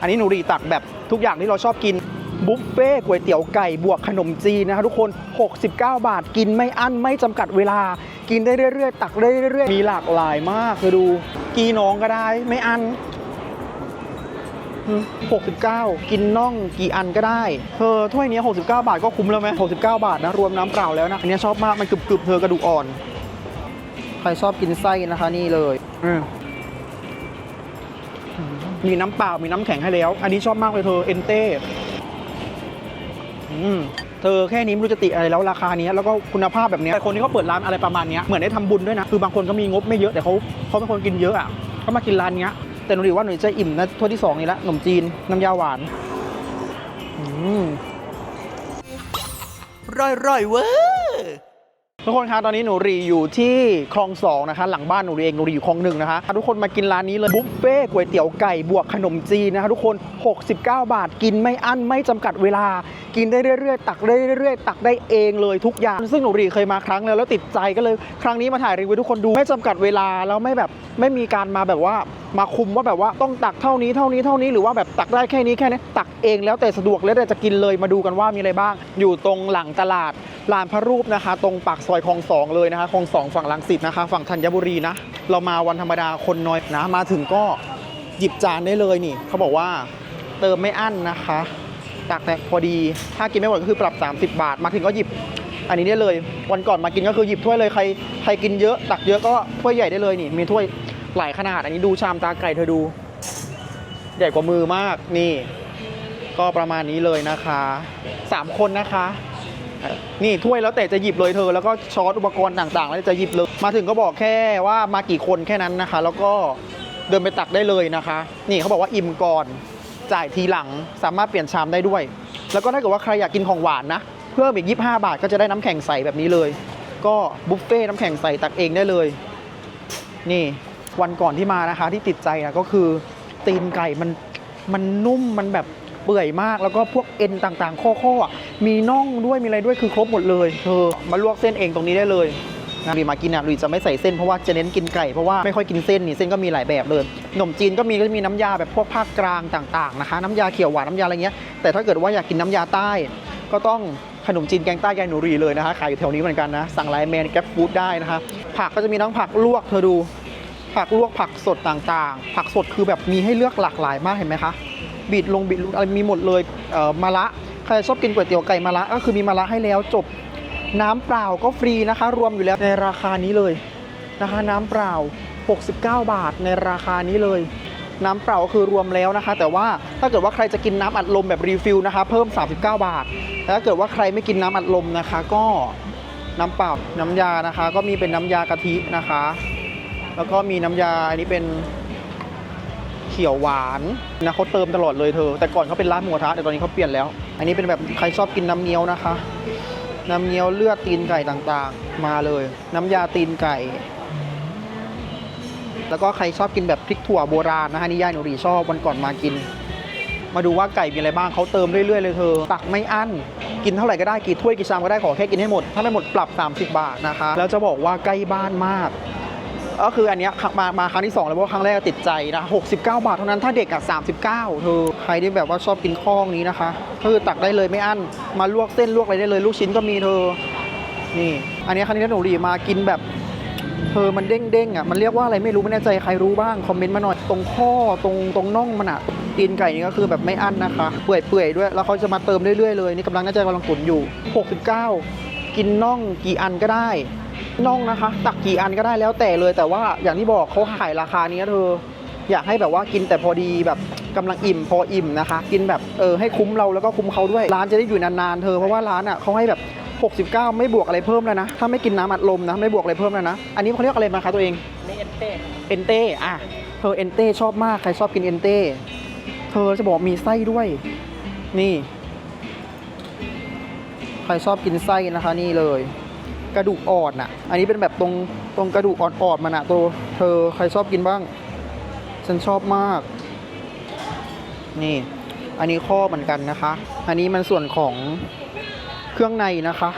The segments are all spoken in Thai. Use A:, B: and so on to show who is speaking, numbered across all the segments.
A: อันนี้หนูรีตักแบบทุกอย่างที่เราชอบกินบุฟเฟ่ก๋วยเตี๋ยวไก่บวกขนมจีนนะคะทุกคน 69 บาทกินไม่อั้นไม่จำกัดเวลา กินได้เรื่อยๆ ตักได้เรื่อยๆ มีหลากหลายมากคือดู กีน้องก็ได้ไม่อั้น69 กินน่องกี่อันก็ได้เธอถ้วยนี้ 69 บาทก็คุ้มแล้วไหม69 บาทนะ รวมน้ำเปล่าแล้วนะ อันนี้ชอบมาก มันกรึบๆเธอกระดูกอ่อน ใครชอบกินไส้นะคะนี่เลย อืม มีน้ำเปล่ามีน้ำแข็งให้แล้ว อันนี้ชอบมากเลยเธอเอนเต้อืมเธอแค่นี้ไม่รู้จะติอะไรแล้วราคานี้แล้วก็คุณภาพแบบนี้แต่คนที่เขาเปิดร้านอะไรประมาณนี้เหมือนได้ทำบุญด้วยนะ คือบางคนก็มีงบไม่เยอะแต่เขาเขาเป็นคนกินเยอะอะเขามากินร้านเนี้ยแต่หนูดีว่าหนูจะอิ่มนะถ้วที่สองนี้ละขนมจีนน้ำยาหวานอืม
B: อร่อยๆเว้ย
A: ทุกคนคะตอนนี้หนูรีอยู่ที่คลองสองนะคะ หลังบ้านหนูรีเองหนูรีอยู่คลองหนึ่งนะคะทุกคนมากินร้านนี้เลยบุฟเฟ่ก๋วยเตี๋ยวไก่บวกขนมจีนนะคะทุกคน 69 บาทกินไม่อั้นไม่จำกัดเวลา กินได้เรื่อยๆ ตักได้เรื่อยๆ ตักได้เองเลยทุกอย่าง ซึ่งหนูรีเคยมาครั้งแล้วแล้วติดใจก็เลย ครั้งนี้มาถ่ายรีวิวทุกคนดูไม่จำกัดเวลาแล้วไม่แบบไม่มีการมาแบบว่ามาคุมว่าแบบว่าต้องตักเท่านี้เท่านี้เท่านี้หรือว่าแบบตักได้แค่นี้แค่นี้ตักเองแล้วแต่สะดวกแล้วแต่จะกินเลยมาดูกันว่ามีอะไรบ้าง อยู่ตรงหลังตลาดลานพระรูปนะคะ ตรงปากซอยคลองสองเลยนะคะคลองสองฝั่งลังสิตนะคะ ฝั่งธัญบุรีนะเรามาวันธรรมดาคนน้อยนะ มาถึงก็หยิบจานได้เลยนี่เขาบอกว่าเติมไม่อั้นนะคะตักแต่พอดี ถ้ากินไม่หมดก็คือปรับ 30 บาท มาถึงก็หยิบ อันนี้ได้เลย วันก่อนมากินก็คือหยิบถ้วยเลย ใครใครกินเยอะ ตักเยอะก็ถ้วยใหญ่ได้เลยนี่ มีถ้วย หลายขนาด อันนี้ดูชามตาไก่เธอดู ใหญ่กว่ามือมากนี่ ก็ประมาณนี้เลยนะคะสามคนนะคะนี่ถ้วยแล้วแต่จะหยิบเลยเธอ แล้วก็ช้อนอุปกรณ์ต่างๆ แล้วจะหยิบเลย มาถึงก็บอกแค่ว่ามากี่คนแค่นั้นนะคะ แล้วก็เดินไปตักได้เลยนะคะ นี่เขาบอกว่าอิ่มก่อนจ่ายทีหลังสามารถเปลี่ยนชามได้ด้วย แล้วก็ถ้าเกิดว่าใครอยากกินของหวานนะ เพิ่มอีก 25 บาทก็จะได้น้ำแข็งใสแบบนี้เลย ก็บุฟเฟ่ต์น้ำแข็งใสตักเองได้เลย นี่ วันก่อนที่มานะคะ ที่ติดใจนะก็คือตีนไก่มันมันนุ่มมันแบบเปื่อยมากแล้วก็พวกเอ็นต่างๆ ข้อๆมีน่องด้วยมีอะไรด้วยคือครบหมดเลยเธอมาลวกเส้นเองตรงนี้ได้เลยนะลุยมากินอะลุยจะไม่ใส่เส้นเพราะว่าจะเน้นกินไก่เพราะว่าไม่ค่อยกินเส้นนี่เส้นก็มีหลายแบบเลยขนมจีนก็มีก็จะมีน้ำยาแบบพวกภาคกลางต่างๆนะคะ น้ำยาเขียวหวานน้ำยาอะไรเงี้ยแต่ถ้าเกิดว่าอยากกินน้ำยาใต้ ก็ต้องขนมจีนแกงใต้ยายหนูรีเลยนะคะขายอยู่แถวนี้เหมือนกันนะสั่งไลน์แมนแก๊ปฟู้ดได้นะคะผักก็จะมีทั้งผักลวกเธอดู ผักลวกผักสดต่างๆ ผักสดคือแบบมีให้เลือกหลากหลายมากเห็นไหมคะบีดลงบีดลูกอะไรมีหมดเลยเอ่อมะระใครชอบกินก๋วยเตี๋ยวไก่มะระก็คือมีมะระให้แล้วจบน้ำเปล่าก็ฟรีนะคะ รวมอยู่แล้วในราคานี้เลยนะคะ น้ำเปล่า 69 บาทในราคานี้เลย น้ำเปล่าก็คือรวมแล้วนะคะ แต่ว่าถ้าเกิดว่าใครจะกินน้ำอัดลมแบบรีฟิลนะคะ เพิ่ม 39 บาทแต่ถ้าเกิดว่าใครไม่กินน้ำอัดลมนะคะ ก็น้ำเปล่าน้ำยานะคะ ก็มีเป็นน้ำยากะทินะคะ แล้วก็มีน้ำยาอันนี้เป็นเขียวหวานนะเขาเติมตลอดเลยเธอ แต่ก่อนเขาเป็นร้านหมูกระทะแต่ตอนนี้เขาเปลี่ยนแล้ว อันนี้เป็นแบบใครชอบกินน้ำเงี้ยวนะคะ น้ำเงี้ยวเลือดตีนไก่ต่างๆ มาเลย น้ำยาตีนไก่ แล้วก็ใครชอบกินแบบพริกถั่วโบราณนะคะนี่ย่าหนูรีชอบวันก่อนมากิน มาดูว่าไก่มีอะไรบ้างเขาเติมเรื่อยๆเลยเธอ ตักไม่อั้นกินเท่าไหร่ก็ได้กี่ถ้วยกี่ชามก็ได้ขอแค่กินให้หมด ถ้าไม่หมดปรับ 30 บาทนะคะ แล้วจะบอกว่าใกล้บ้านมาก ก็คืออันนี้มามาครั้งที่ 2 แล้วเพราะว่าครั้งแรกติดใจนะ69 บาทเท่านั้นถ้าเด็กอะ39เธอใครที่แบบว่าชอบกินข้องนี้นะคะก็คือตักได้เลยไม่อั้นมาลวกเส้นลวกอะไรได้เลย ลูกชิ้นก็มีเธอนี่ อันนี้ครั้งนี้หนูรีมากินแบบเธอมันเด้งเด้งอะมันเรียกว่าอะไรไม่รู้ไม่แน่ใจใครรู้บ้างคอมเมนต์มาหน่อยตรงข้อตรงตรงน่องมันอะตีนไก่นี่ก็คือแบบไม่อั้นนะคะเปื่อยเปื่อยๆด้วย แล้วเขาจะมาเติมเรื่อยๆเลยนี่กำลังน่าจะกำลังตุนอยู่ 69 กินน่องกี่อันก็ได้ น่องนะคะ ตักกี่อันก็ได้แล้วแต่เลย แต่ว่าอย่างที่บอกเขาขายราคานี้เธออยากให้แบบว่ากินแต่พอดีแบบกำลังอิ่มพออิ่มนะคะ กินแบบเออให้คุ้มเราแล้วก็คุ้มเขาด้วย ร้านจะได้อยู่นานๆเธอเพราะว่าร้านอะเขาให้แบบ 69 ไม่บวกอะไรเพิ่มแล้วนะ ถ้าไม่กินน้ำอัดลมนะไม่บวกอะไรเพิ่มแล้วนะ อันนี้เขาเรียกอะไรมาคะตัวเอง
B: นี่เอ็นเต้
A: เอนเต้อะเธอเอนเต้ชอบมากใครชอบกินเอนเต้เธอจะบอกมีไส้ด้วย นี่ ใครชอบกินไส้นะคะนี่เลย กระดูกอ่อนอะ อันนี้เป็นแบบตรงตรงกระดูกอ่อนๆมันอะตัวเธอใครชอบกินบ้าง ฉันชอบมาก นี่ อันนี้ข้อเหมือนกันนะคะ อันนี้มันส่วนของเครื่องในนะคะ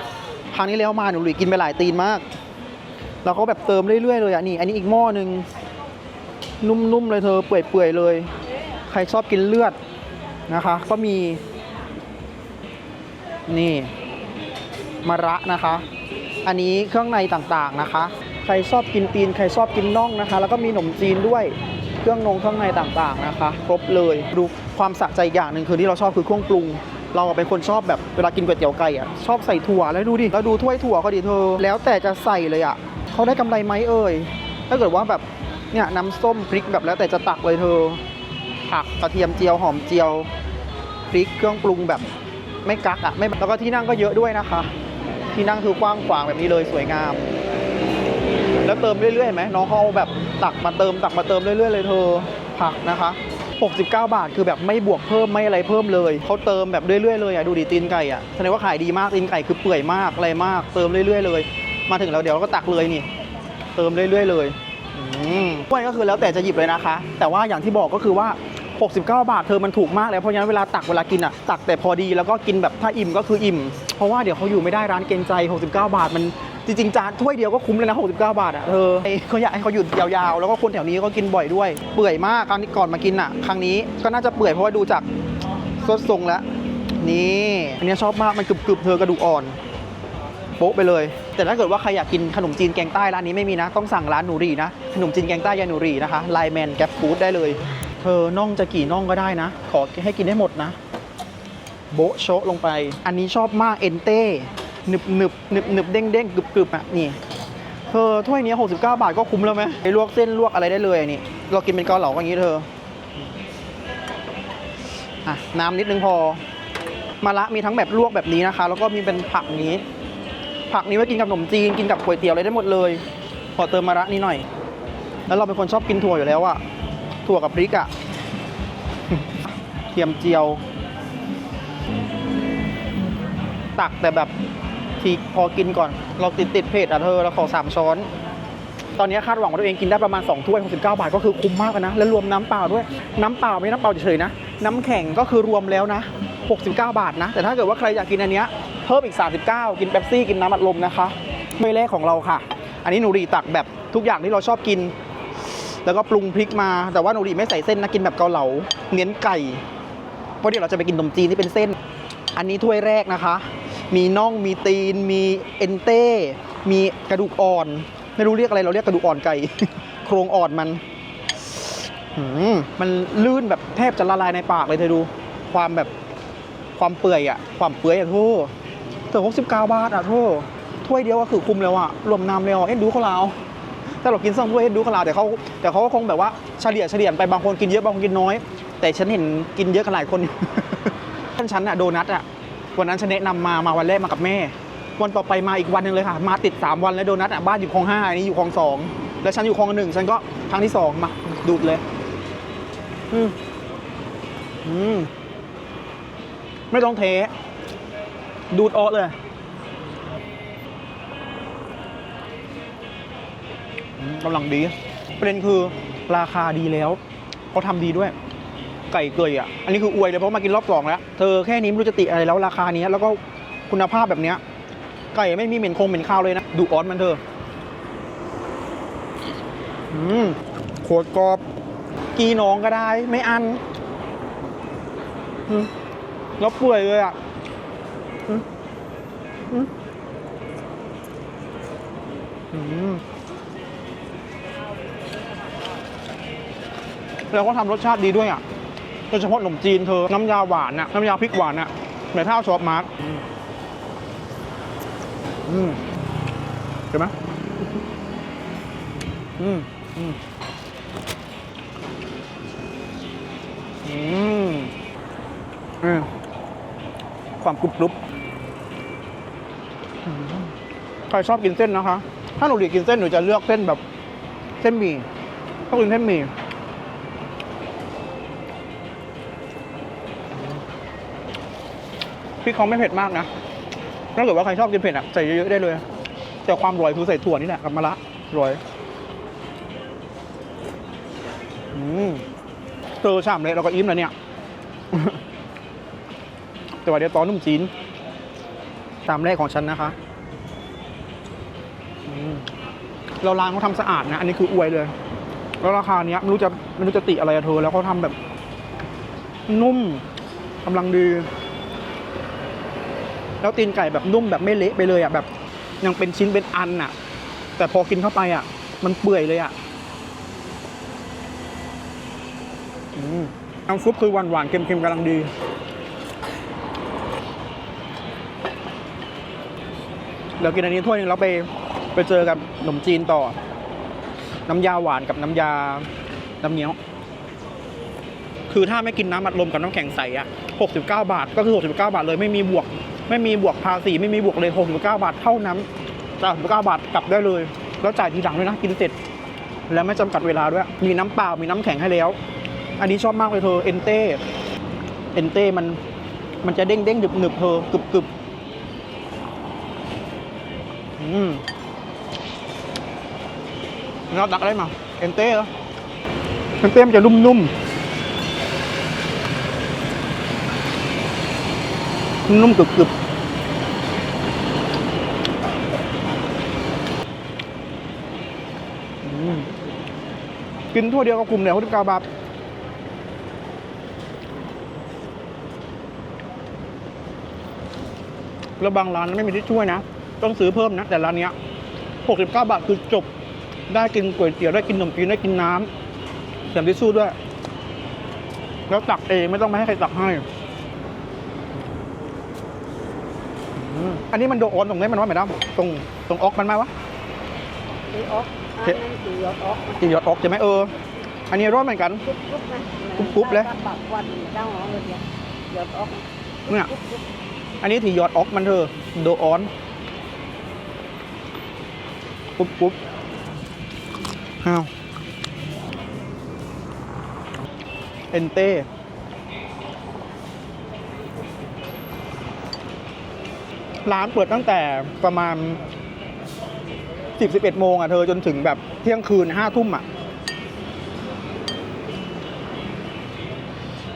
A: ครั้งนี้แล้วมาหนูหลุยกินไปหลายตีนมาก แล้วเขาแบบเติมเรื่อยๆเลยอะนี่ อันนี้อีกหม้อหนึ่งนุ่มๆเลยเธอเปื่อยๆเลย ใครชอบกินเลือดนะคะ ก็มี นี่มะระนะคะ อันนี้เครื่องในต่างๆนะคะ ใครชอบกินตีน ใครชอบกินน่องนะคะ แล้วก็มีขนมจีนด้วยเครื่องนงเครื่องในต่างๆนะคะ ครบเลยดูความสะใจอย่างหนึ่งคือที่เราชอบคือเครื่องปรุง เราเป็นคนชอบแบบเวลากินก๋วยเตี๋ยวไก่อะชอบใส่ถั่วแล้วดูดิแล้วดูถ้วยถั่วก็ดิเธอ แล้วแต่จะใส่เลยอะเขาได้กำไรไหมเอ่ยถ้าเกิดว่าแบบเนี่ยน้ำส้มพริกแบบแล้วแต่จะตักเลยเธอผักกระเทียมเจียวหอมเจียวพริกเครื่องปรุงแบบไม่กักอะไม่แล้วก็ที่นั่งก็เยอะด้วยนะคะ ที่นั่งคือกว้างขวางแบบนี้เลยสวยงาม แล้วเติมเรื่อยๆเห็นไหมน้องเขาเอาแบบตักมาเติมตักมาเติมเรื่อยๆเลยเธอผักนะคะ69 บาทคือแบบไม่บวกเพิ่มไม่อะไรเพิ่มเลยเขาเติมแบบเรื่อยๆเลยอะดูดิตีนไก่อะแสดงว่าขายดีมากตีนไก่คือเปื่อยมากอะไรมาก เติมเรื่อยๆเลย มาถึงแล้วเดี๋ยวเราก็ตักเลยนี่ เติมเรื่อยๆเลยอืมถ้วยก็คือแล้วแต่จะหยิบเลยนะคะ แต่ว่าอย่างที่บอกก็คือว่า 69 บาทเธอมันถูกมากแล้วเพราะฉะนั้นเวลาตักเวลากินอะตักแต่พอดีแล้วก็กินแบบถ้าอิ่มก็คืออิ่ม เพราะว่าเดี๋ยวเขาอยู่ไม่ได้ร้านเกรงใจ 69 บาทมันจริงๆจานถ้วยเดียวก็คุ้มเลยนะ 69 บาทอะเธอเขาอยากให้เขาหยุดยาวๆ แล้วก็คนแถวนี้ก็กินบ่อยด้วย เปื่อยมากครั้งนี้ก่อนมากินอะ ครั้งนี้ก็น่าจะเปื่อยเพราะว่าดูจากสดทรงแล้ว นี่ อันนี้ชอบมากมันกรึบๆ เธอกระดูกอ่อน โป๊ะไปเลย แต่ถ้าเกิดว่าใครอยากกินขนมจีนแกงใต้ร้านนี้ไม่มีนะ ต้องสั่งร้านหนูรีนะ ขนมจีนแกงใต้ยายหนูรีนะคะ ไลแมนแกปฟู้ดได้เลย เธอน่องจะกี่น่องก็ได้นะ ขอให้กินได้หมดนะ โบโชะลงไป อันนี้ชอบมากเอนเต้หนึบหนึบหนึบหนึบเด้งเด้งกรึบกรึบอะนี่เธอถ้วยนี้ 69 บาทก็คุ้มแล้วไหมไปลวกเส้นลวกอะไรได้เลยอันนี่เรากินเป็นเกาเหลาอย่างนี้เธออะน้ำนิดนึงพอมาละมีทั้งแบบลวกแบบนี้นะคะ แล้วก็มีเป็นผักนี้ ผักนี้ไว้กินกับขนมจีนกินกับก๋วยเตี๋ยวอะไรได้หมดเลย ขอเติมมะระนี้หน่อย แล้วเราเป็นคนชอบกินถั่วอยู่แล้วอะ ถั่วกับพริกอะเทียมเจียว ตักแต่แบบทีพอกินก่อน เราติดติดเผ็ดอะเธอเราขอสามช้อน ตอนนี้คาดหวังว่าตัวเองกินได้ประมาณ2ถ้วย69 บาทก็คือคุ้มมากนะ แล้วรวมน้ำเปล่าด้วย น้ำเปล่าไม่น้ำเปล่าเฉยๆนะ น้ำแข็งก็คือรวมแล้วนะ 69 บาทนะ แต่ถ้าเกิดว่าใครอยากกินอันเนี้ยเพิ่มอีก 39 กินเป๊ปซี่กินน้ำอัดลมนะคะไม่แรกของเราค่ะ อันนี้หนูรีตักแบบทุกอย่างที่เราชอบกิน แล้วก็ปรุงพริกมา แต่ว่าหนูรีไม่ใส่เส้นนะกินแบบเกาเหลา เน้นไก่ เพราะเดี๋ยวเราจะไปกินขนมจีนที่เป็นเส้น อันนี้ถ้วยแรกนะคะ มีน่อง มีตีน มีเอนเต้ มีกระดูกอ่อน ไม่รู้เรียกอะไร เราเรียกกระดูกอ่อนไก่ โครงอ่อนมันมมันลื่นแบบแทบจะละลายในปากเลยเธอดู ความแบบความเปื่อยอะความเปื่อยอะโทษเธอหกสิบเก้าบาทอะโทษถ้วยเดียวก็คือคุ้มแล้วอะรวมน้ำแล้วเอ็นดูเขาเรา ถ้าเรากินสองถ้วยเอ็นดูเขาเราแต่เขาแต่เขาก็คงแบบว่าเฉลี่ยเฉลี่ยไปบางคนกินเยอะบางคนกินน้อย แต่ฉันเห็นกินเยอะกันหลายคนท่านฉันอะโดนัทอะวันนั้นฉันแนะนำมามาวันแรกมากับแม่ วันต่อไปมาอีกวันหนึ่งเลยค่ะ มาติด 3 วันแล้วโดนัทอะบ้านอยู่คลองห้าอันนี้อยู่คลองสองแล้วฉันอยู่คลองหนึ่งฉันก็ครั้งที่สองมาดูดเลย อืมอืมไม่ต้องเทดูดออกเลย กำลังดีประเด็นคือราคาดีแล้วเขาทำดีด้วย ไก่เกยอะ อันนี้คืออวยเลยเพราะมากินรอบสองแล้ว เธอแค่นี้ไม่รู้จะติอะไรแล้วราคานี้แล้วก็คุณภาพแบบเนี้ย ไก่ไม่มีเหม็นคงเหม็นข้าวเลยนะ ดูออนมันเธอ อืมโคตรกรอบ กีน้องก็ได้ ไม่อันแล้วเปื่อยเลยอะอืม แล้วก็ทำรสชาติดีด้วยอะโดยเฉพาะขนมจีนเธอ น้ำยาหวานน่ะ น้ำยาพริกหวานน่ะเหมือนข้าชอบมาร์กอืมเห็นไหมอืมอืมอืมอืมความกรุบกรุบใครชอบกินเส้นนะคะ ถ้าหนูเดีกินเส้นหนูจะเลือกเส้นแบบ เส้นหมี่ต้องกินเส้นหมี่ ริกเขาไม่เผ็ดมากนะถ้าเกิดว่าใครชอบกินเผ็ดอะใส่เยอะๆได้เลยแต่ความอร่อยคือใส่ถั่วนี่แหละกับมะระอร่อยอืมเจอชามเลยเราก็อิ่มแล้วเนี่ยแต่ว่าเดี๋ยวตอนนุ่มจีนชามแรกของฉันนะคะเราร้านเขาทำสะอาดนะ อันนี้คืออวยเลย แล้วราคาเนี้ยไม่รู้จะไม่รู้จะติอะไรเธอ แล้วเขาทำแบบ นุ่มกำลังดี แล้วตีนไก่แบบนุ่มแบบไม่เละไปเลยอะแบบยังเป็นชิ้นเป็นอันอะ แต่พอกินเข้าไปอะ มันเปื่อยเลยอะอืมน้ำซุปคือหวานหวานๆเค็มๆกำลังดี เดี๋ยวกินอันนี้ถ้วยหนึงแล้วไปไปเจอกับขนมจีนต่อ น้ำยาหวานกับน้ำยา น้ำเงี้ยว คือถ้าไม่กินน้ำอัดลมกับน้ำแข็งใสอะ69 บาท ก็คือ 69 บาทเลยไม่มีบวก ไม่มีบวกภาษีไม่มีบวกเลย69บาทเท่านั้นจ่าย69บาทกลับได้เลย แล้วจ่ายทีหลังด้วยนะกินเสร็จ แล้วไม่จำกัดเวลาด้วย มีน้ำเปล่ามีน้ำแข็งให้แล้ว อันนี้ชอบมากเลยเธอเอนเต้เอนเต้มันมันจะเด้งเด้งหนึบหนึบเธอกึบกึบอืมเราดักอะไรมาเอนเต้เหรอเอนเต้มันจะนุ่มๆนุ่มกรึบๆอืม กินทั่วเดียวก็กลุ่มเนี่ยหกสิบเก้าบาทแล้วบางร้านไม่มีที่ช่วยนะ ต้องซื้อเพิ่มนะ แต่ร้านเนี้ย69บเก้าบาทคือจบ ได้กินก๋วยเตี๋ยวได้กินขนมจีนได้กินน้ำแถมทิชชู่ด้วย แล้วตักเองไม่ต้องมาให้ใครตักให้ อันนี้มันโดนตรงนี้มันว่าไหมดำตรงตรงออกมันไหมวะ
C: ตีออก อันนั้นตีออกออก
A: ตียอดออกใช่ไหมเออ อันนี้ร้อนเหมือนกัน
C: กรุ๊บกรุ๊บนะ
A: กรุบกรุบเลย
C: ปากวันเจ้าของเลยเนี่ยยอดออก
A: เนี่ย
C: กรุบกรุบ
A: อันนี้ถียอดออกมันเธอโดออนปุ๊บปุ๊บอ้าวเอนเต้ร้านเปิดตั้งแต่ประมาณ สิบสิบเอ็ดโมงอะเธอจนถึงแบบเที่ยงคืนห้าทุ่มอะ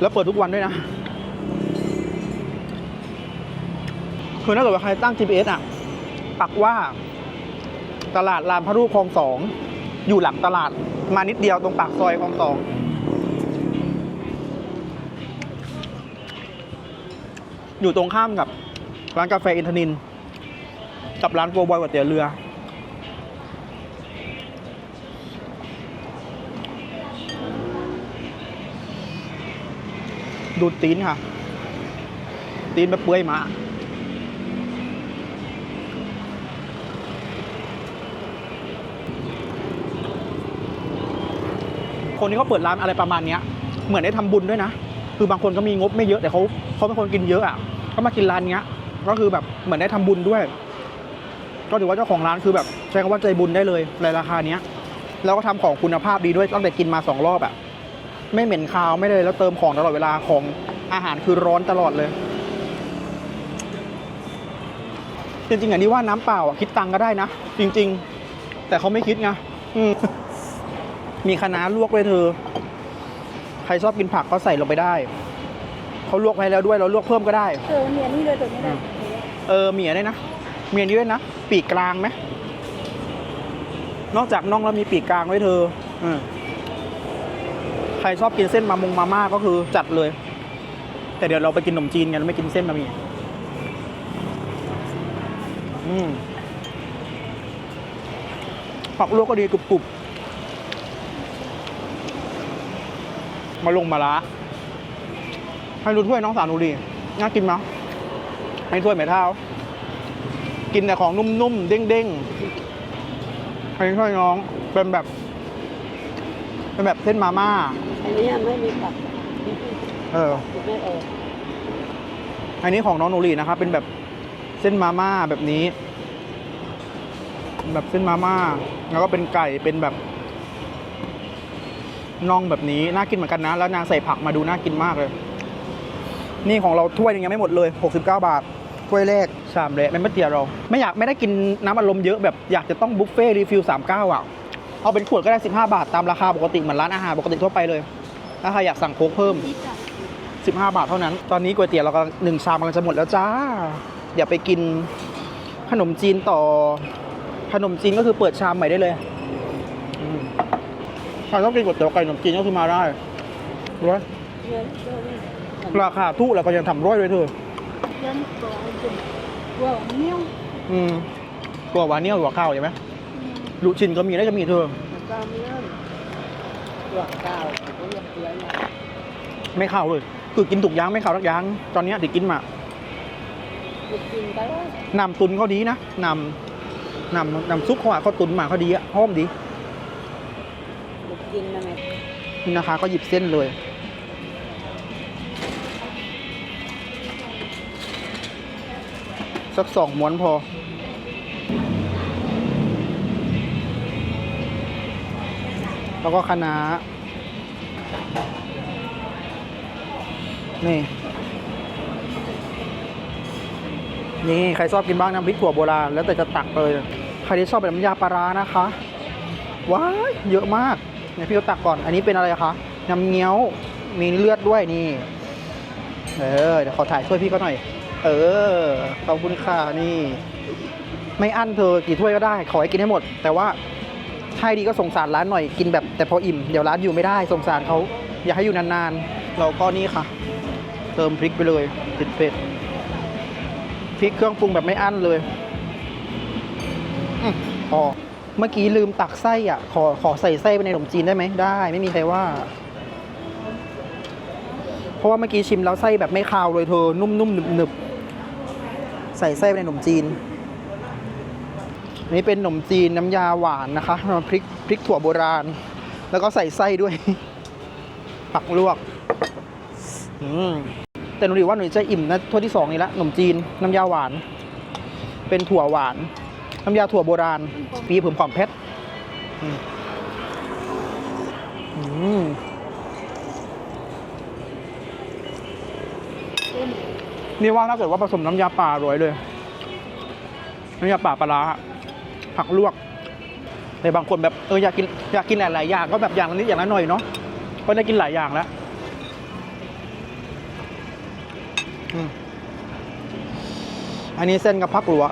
A: แล้วเปิดทุกวันด้วยนะ คือถ้าเกิดว่าใครตั้ง GPS อะ ปักว่าตลาดลานพระรูปคลองสอง อยู่หลังตลาดมานิดเดียวตรงปากซอยคลองสองอยู่ตรงข้ามกับร้านกาแฟอินทนิน กับร้านโกบอยก๋วยเตี๋ยวเรือ ดูตีนค่ะ ตีนแบบเปื่อยมาคนที่เขาเปิดร้านอะไรประมาณเนี้ยเหมือนได้ทำบุญด้วยนะ คือบางคนก็มีงบไม่เยอะแต่เขาเขาเป็นคนกินเยอะอะก็มากินร้านเนี้ย ก็คือแบบเหมือนได้ทำบุญด้วย ก็ถือว่าเจ้าของร้านคือแบบใช้คำว่าใจบุญได้เลยในราคาเนี้ยแล้วก็ทำของคุณภาพดีด้วยตั้งแต่กินมาสองรอบอะ ไม่เหม็นคาวไม่เลยแล้วเติมของตลอดเวลาของอาหารคือร้อนตลอดเลยจริงๆอันนี้ว่าน้ำเปล่าอะคิดตังค์ก็ได้นะ จริง ๆ แต่เขาไม่คิดไงอืมมีคะน้าลวกด้วยเธอ ใครชอบกินผักก็ใส่ลงไปได้เขาลวกไว้แล้วด้วยเราลวกเพิ่มก็ได้
C: เออเนี่ยนี่เลยตัวนี้เลย
A: เออเมียได้นะเมียนี้ด้วยนะปีกกลางไหมนอกจากน่องแล้วมีปีกกลางไว้เธอ อืมใครชอบกินเส้นมามงมาม่าก็คือจัดเลย แต่เดี๋ยวเราไปกินขนมจีนกันไม่กินเส้นมามีอืมผักลวกก็ดีกรุบๆมาลงมาละให้ดูถ้วยน้องสาวหนูดีน่ากินมั้ยให้ถ้วยไหมเท้ากินแต่ของนุ่มๆ เด้งๆให้ถ้วยน้องเป็นแบบ เป็นแบบเส้นมาม่า
C: อันนี้ไม่มีผัก
A: เออ
C: ไม่เออ
A: อันนี้ของน้องหนูรีนะครับ เป็นแบบเส้นมาม่าแบบนี้ แบบเส้นมาม่า แล้วก็เป็นไก่เป็นแบบน่องแบบนี้น่ากินเหมือนกันนะ แล้วนางใส่ผักมาดูน่ากินมากเลย นี่ของเราถ้วยหนึงยังไม่หมดเลย 69 บาทถ้วยแรกชามเละไม่ไม่เตียเรา ไม่อยากไม่ได้กินน้ำอารมณ์เยอะแบบอยากจะต้องบุฟเฟ่รีฟิล39อะ เอาเป็นขวดก็ได้ 15 บาทตามราคาปกติเหมือนร้านอาหารปกติทั่วไปเลย ถ้าใครอยากสั่งโค้กเพิ่ม
C: นี่จ้ะ
A: 15 บาทเท่านั้น ตอนนี้ก๋วยเตี๋ยวเราก็หนึ่งชามกำลังจะหมดแล้วจ้า เดี๋ยวไปกินขนมจีนต่อ ขนมจีนก็คือเปิดชามใหม่ได้เลยอืมใครต้องกินก๋วยเตี๋ยวไก่ขนมจีนก็คือมาได้รู้ไหม
C: เนี่ยเออนี่ขนม
A: ราคาทุกแล้วก็ยังทำร้อยเลยเธอ
C: เดินตัวจุ่มตัวเนี้ยว
A: อืมตัวหวานเนี่ยวหัวข้าวใช่ไหม ลูกชิ้นก็มีได้ก็มีเธอ
C: มันก็เนี้ยวตัวเก่าตัวเลี้ยงมา
A: ไม่ข้าวเลย คือกินถูกอยางไม่ข้าวทักอยาง ตอนเนี้ยที่กินมา
C: ลูกกินก็เลย
A: น้ำตุนเขาดีนะน้ำน้ำน้ำซุปเขาอะเขาตุนมาเขาดีอะหอมดี
C: ลูกกินนะแม่
A: นี่นะคะ ก็หยิบเส้นเลยสักสองม้วนพอ แล้วก็คะน้านี่ นี่ใครชอบกินบ้างน้ำพริกถั่วโบราณแล้วแต่จะตักเลยใครที่ชอบแบบน้ำยาปลาร้านะคะว้ายเยอะมากเนี่ยพี่ตักก่อน อันนี้เป็นอะไรคะน้ำเงี้ยวมีเลือดด้วยนี่ เออเดี๋ยวขอถ่ายช่วยพี่เขาหน่อย เออขอบคุณค่ะนี่ ไม่อั้นเธอกี่ถ้วยก็ได้ ขอให้กินให้หมด แต่ว่า ให้ดีก็สงสารร้านหน่อยกินแบบแต่พออิ่มเดี๋ยวร้านอยู่ไม่ได้สงสารเขาอยากให้อยู่นานๆ เราก็นี่ค่ะ เติมพริกไปเลยติดเผ็ดพริกเครื่องปรุงแบบไม่อั้นเลยอมพอเมื่อกี้ลืมตักไส้อะ ขอขอใส่ไส้ไปในขนมจีนได้ไหมได้ ไม่มีใครว่า เพราะว่าเมื่อกี้ชิมแล้วไส้แบบไม่คาวเลยเธอนุ่มๆหนึบๆใส่ไส้ไปในขนมจีน อันนี้เป็นขนมจีนน้ำยาหวานนะคะพริกพริกถั่วโบราณ แล้วก็ใส่ไส้ด้วย ผักลวกแต่หนูดีว่าหนูจะอิ่มนะถ้วยที่สองนี่ละขนมจีนน้ำยาหวาน เป็นถั่วหวาน น้ำยาถั่วโบราณ ปีผมของเพชรนี่ว่าถ้าเกิดว่าผสมน้ำยาป่าอร่อยเลยน้ำยาป่าปลาร้า ผักลวกแต่บางคนแบบเอออยากกินอยากกินหลายๆอย่างก็แบบอย่างละนิดอย่างละหน่อยเนาะก็ได้กินหลายอย่างแล้วอันนี้เส้นกับพักหลว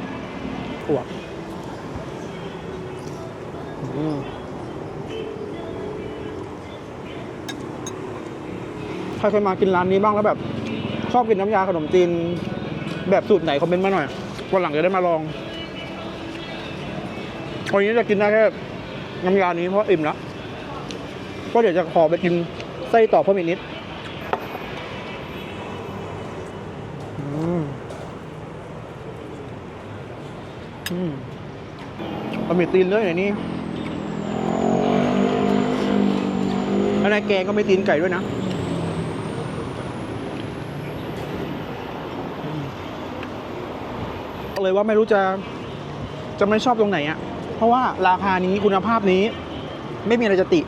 A: ถั่วใครเคยมากินร้านนี้บ้างแล้วแบบ ชอบกินน้ำยาขนมจีน แบบสูตรไหนคอมเมนต์มาหน่อยวันหลังจะได้มาลอง วันนี้จะกินได้แค่น้ำยานี้เพราะอิ่มแล้วก็เดี๋ยวจะขอไปกินไส้ต่อเพิ่มอีกนิดอืมอืมมันมีตีนเลยในนี้อันนั้นแกงก็ไม่ตีนไก่ด้วยนะ เลยว่าไม่รู้จะ จะไม่ชอบตรงไหนอะ่ะ ราะว่าราคานี้คุณภาพนี้ไม่มีอะไรจะติ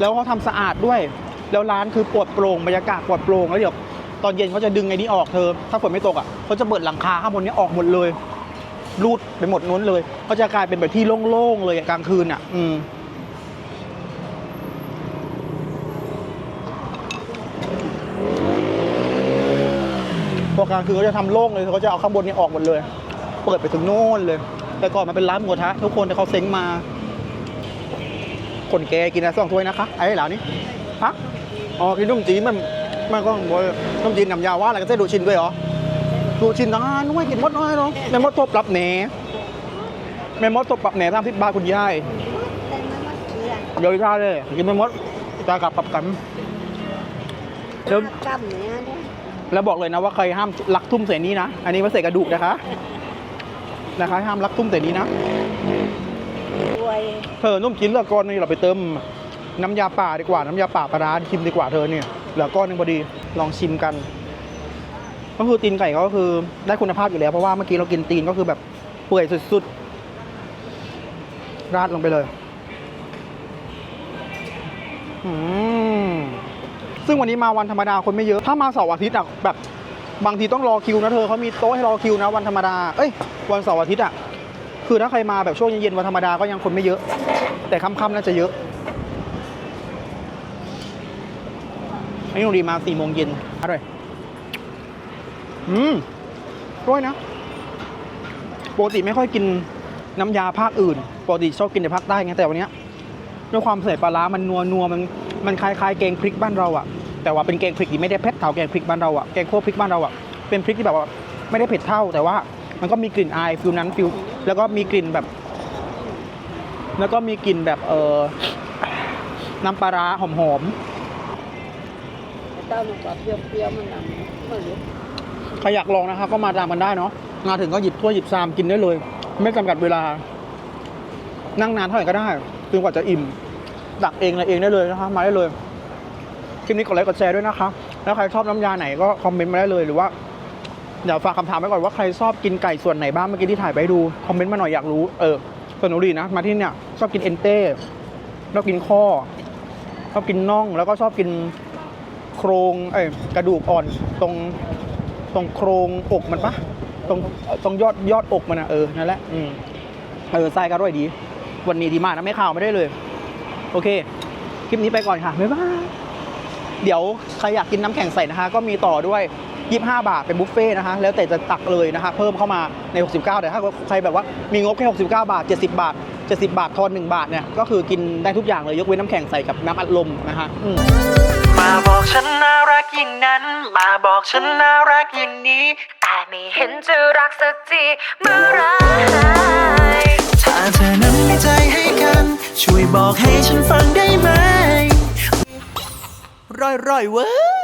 A: แล้วเขาทำสะอาดด้วย แล้วร้านคือปลอดโปร่งบรรยากาศปลอดโปร่งแล้วเดี๋ยวตอนเย็นเขาจะดึงไอ้นี้ออกเธอ ถ้าฝนไม่ตกอะเขาจะเปิดหลังคาข้างบนนี้ออกหมดเลย รูดไปหมดนู้นเลยก็จะกลายเป็นแบบที่โล่งๆเลยกลางคืนอะ อืมพอกลางคืนเขาจะทำโล่งเลยเขาจะเอาข้างบนนี้ออกหมดเลย เปิดไปถึงโน่นเลย แต่ก่อนมันเป็นร้านหมูกระทะทุกคนแต่เขาเซ้งมา คนแกกินนะสองถ้วยนะคะไอ้เหล่านี้ฮะอ๋อกินนุ่มจีนมันมันก็บอกว่านุ่มจีนน้ำยาว่าอะไรกันเส้นดูชินด้วยเหรอดูชินทั้งนั้นด้วยกินหมดน้อยเนาะแม่มดทบปรับแหนแม่มดทบปรับแหนทำที่บ้านคุณยาย
C: เต็มไม่หมดเกลือ
A: เดี๋ยวท่าเลยกินแม่มดตากลับปรับกันแล้ว
C: กำเนี้ยเนี่ย
A: แล้วบอกเลยนะว่าใครห้ามลักทุ่มใส่นี้นะ อันนี้ไม่ใส่กระดูกนะคะ นะคะห้ามลักทุ่มใส่นี้นะ
C: รวย
A: เธอนุ่มจีนเหลือก้อนนี่เราไปเติมน้ำยาป่าดีกว่า น้ำยาป่าปลาร้าชิมดีกว่าเธอเนี่ยเหลือก้อนหนึงพอดีลองชิมกัน ก็คือตีนไก่ก็คือได้คุณภาพอยู่แล้วเพราะว่าเมื่อกี้เรากินตีนก็คือแบบเปื่อยสุดๆ ราดลงไปเลยอืมซึ่งวันนี้มาวันธรรมดาคนไม่เยอะ ถ้ามาเสาร์อาทิตย์อะแบบ บางทีต้องรอคิวนะเธอเขามีโต๊ะให้รอคิวนะวันธรรมดา เอ้ยวันเสาร์อาทิตย์อะคือถ้าใครมาแบบช่วงเย็นๆวันธรรมดาก็ยังคนไม่เยอะ แต่ค่ำๆน่าจะเยอะอันนี้โรงดีมาสี่โมงเย็นอร่อย อืมด้วยนะปกติไม่ค่อยกินน้ำยาภาคอื่นปกติชอบกินแต่ภาคใต้ไงแต่วันนี้ด้วยความใส่ปลาร้ามันนัวนัวมันมันคล้ายๆแกงพริกบ้านเราอะ่ะ แต่ว่าเป็นแกงพริกที่ไม่ได้เผ็ดเท่าแกงพริกบ้านเราอะแกงคั่วพริกบ้านเราอะเป็นพริกที่แบบว่าไม่ได้เผ็ดเท่า แต่ว่ามันก็มีกลิ่นอายฟิลนั้นฟิลแล้วก็มีกลิ่นแบบ แล้วก็มีกลิ่นแบบเออน้ำปลาร้าหอม
C: เต้าหนูกับเปรี้ยวๆมันนำไม่รู้
A: ๆใครอยากลองนะคะก็มาตามกันได้เนาะมาถึงก็หยิบถ้วยหยิบชามกินได้เลย ไม่จำกัดเวลา นั่งนานเท่าไหร่ก็ได้จนกว่าจะอิ่มตักเองอะไรเองได้เลยนะคะมาได้เลยค ลิปนี้กดไลค์กดแชร์ด้วยนะคะ แล้วใครชอบน้ำยาไหนก็คอมเมนต์มาได้เลยหรือว่าเดี๋ยวฝากคำถามไว้ก่อนว่าใครชอบกินไก่ส่วนไหนบ้างเมื่อกี้ที่ถ่ายไปดูคอมเมนต์มาหน่อยอยากรู้เออส่วนหนูดีนะ มาที่เนี่ยชอบกินเอนเต้ชอบกินข้อชอบกินน่องแล้วก็ชอบกินโครงเอ้กระดูกอ่อนตรงตรงโครงอกมันปะตรงตรงยอดยอดอกมันอะเออนั่นแหละอืมเออไส้ก็อร่อยดี วันนี้ดีมากนะไม่ข่าวไม่ได้เลย โอเค คลิปนี้ไปก่อนค่ะ บ๊ายบาย เดี๋ยวใครอยากกินน้ำแข็งใสนะคะ ก็มีต่อด้วย 25 บาทเป็นบุฟเฟ่ต์นะคะ แล้วแต่จะตักเลยนะคะ เพิ่มเข้ามาใน 69 แต่ถ้าใครแบบว่ามีงบแค่ 69 บาท 70 บาท 70 บาททอน1บาทเนี่ยก็คือกินได้ทุกอย่างเลยยกเว้นน้ำแข็งใสกับน้ำอัดลมนะคะอืม
B: มาบอกฉันน่ารักอย่างนั้น มาบอกฉันน่ารักอย่างนี้
D: แต่ไม่เห็นจะรักสักทีเมื่อไหร
B: ถ้าเธอนั้นมีใจให้กัน ช่วยบอกให้ฉันฟังได้ไหม ร่อยๆเว้ย